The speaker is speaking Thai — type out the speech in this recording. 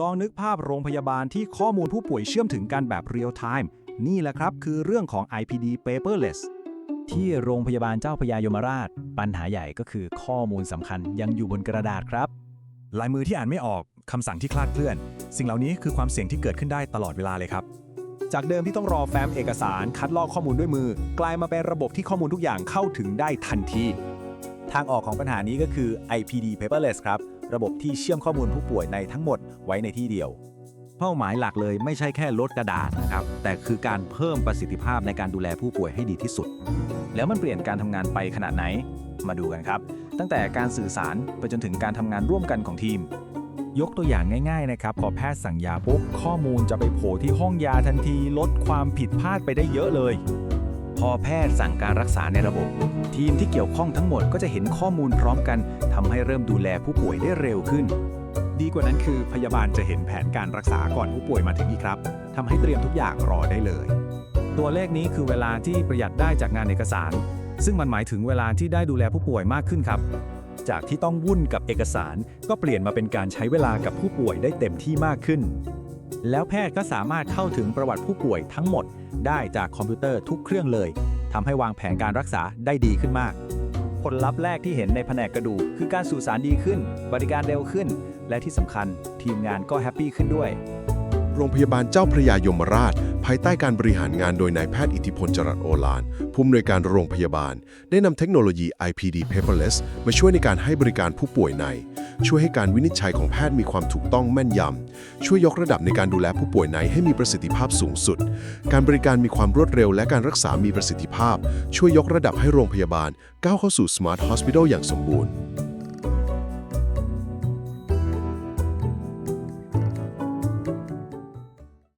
ลองนึกภาพโรงพยาบาลที่ข้อมูลผู้ป่วยเชื่อมถึงกันแบบเรียลไทม์นี่แหละครับ คือเรื่องของ IPD paperless ที่โรงพยาบาลเจ้าพยายมราช ปัญหาใหญ่ก็คือข้อมูลสำคัญยังอยู่บนกระดาษครับ ลายมือที่อ่านไม่ออกคำสั่งที่คลาดเคลื่อน สิ่งเหล่านี้คือความเสี่ยงที่เกิดขึ้นได้ตลอดเวลาเลยครับ จากเดิมที่ต้องรอแฟ้มเอกสารคัดลอกข้อมูลด้วยมือ กลายมาเป็นระบบที่ข้อมูลทุกอย่างเข้าถึงได้ทันที ทางออกของปัญหานี้ก็คือ IPD paperless ครับ ระบบที่เชื่อมข้อมูลผู้ป่วยในทั้งหมดไว้ในที่เดียว เป้าหมายหลักเลยไม่ใช่แค่ลดกระดาษนะครับ แต่คือการเพิ่มประสิทธิภาพในการดูแลผู้ป่วยให้ดีที่สุด แล้วมันเปลี่ยนการทำงานไปขนาดไหน มาดูกันครับ ตั้งแต่การสื่อสารไปจนถึงการทำงานร่วมกันของทีม ยกตัวอย่างง่ายๆนะครับพอแพทย์สั่งยาปุ๊บข้อมูลจะไปโผล่ที่ห้องยาทันทีลดความผิดพลาดไปได้เยอะเลย พอแพทย์สั่งการรักษาในระบบ ทีมที่เกี่ยวข้องทั้งหมดก็จะเห็นข้อมูลพร้อมกันทำให้เริ่มดูแลผู้ป่วยได้เร็วขึ้น ดีกว่านั้นคือพยาบาลจะเห็นแผนการรักษาก่อนผู้ป่วยมาถึงอีกครับทำให้เตรียมทุกอย่างรอได้เลย ตัวเลขนี้คือเวลาที่ประหยัดได้จากงานเอกสาร ซึ่งมันหมายถึงเวลาที่ได้ดูแลผู้ป่วยมากขึ้นครับ จากที่ต้องวุ่นกับเอกสาร ก็เปลี่ยนมาเป็นการใช้เวลากับผู้ป่วยได้เต็มที่มากขึ้น แล้วแพทย์ก็สามารถเข้าถึงประวัติผู้ป่วยทั้งหมด ได้จากคอมพิวเตอร์ทุกเครื่องเลยทำให้วางแผนการรักษาได้ดีขึ้นมาก ผลลัพธ์แรกที่เห็นในแผนกกระดูกคือการสื่อสารดีขึ้น บริการเร็วขึ้น และที่สำคัญทีมงานก็แฮปปี้ขึ้นด้วย โรงพยาบาลเจ้าพระยายมราช ภายใต้การบริหารงานโดยนายแพทย์อิทธิพลจรัสโอฬารผู้อำนวยการโรงพยาบาล ได้นำเทคโนโลยี IPD paperless มาช่วยในการให้บริการผู้ป่วยใน ช่วยให้การวินิจฉัยของแพทย์มีความถูกต้องแม่นยำ ช่วยยกระดับในการดูแลผู้ป่วยในให้มีประสิทธิภาพสูงสุด การบริการมีความรวดเร็ว และการรักษามีประสิทธิภาพ ช่วยยกระดับให้โรงพยาบาล ก้าวเข้าสู่ Smart Hospital อย่างสมบูรณ์